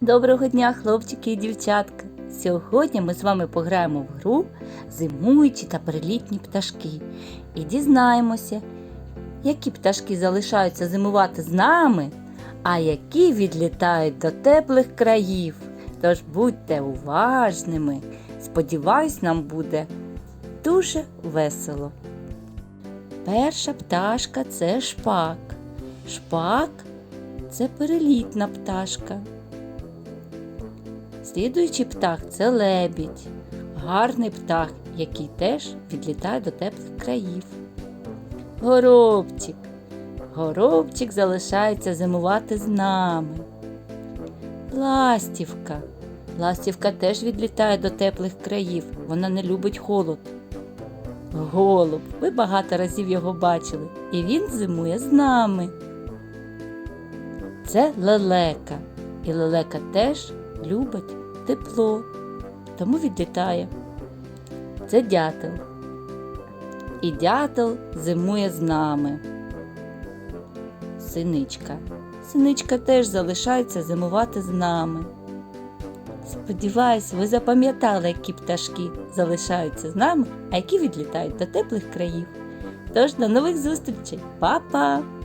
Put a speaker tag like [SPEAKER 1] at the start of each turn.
[SPEAKER 1] Доброго дня, хлопчики і дівчатка! Сьогодні ми з вами пограємо в гру Зимуючі та перелітні пташки і дізнаємося, які пташки залишаються зимувати з нами, а які відлітають до теплих країв. Тож будьте уважними. Сподіваюсь, нам буде дуже весело. Перша пташка це шпак. Шпак це перелітна пташка. Слідуючий птах це лебідь, гарний птах, який теж відлітає до теплих країв. Горобчик. Горобчик залишається зимувати з нами. Ластівка. Ластівка теж відлітає до теплих країв. Вона не любить холод. Голуб. Ви багато разів його бачили. І він зимує з нами. Це лелека. І лелека теж любить тепло, тому відлітає. Це дятел. І дятел зимує з нами. Синичка. Синичка теж залишається зимувати з нами. Сподіваюсь, ви запам'ятали, які пташки залишаються з нами, а які відлітають до теплих країв. Тож до нових зустрічей, Па-па!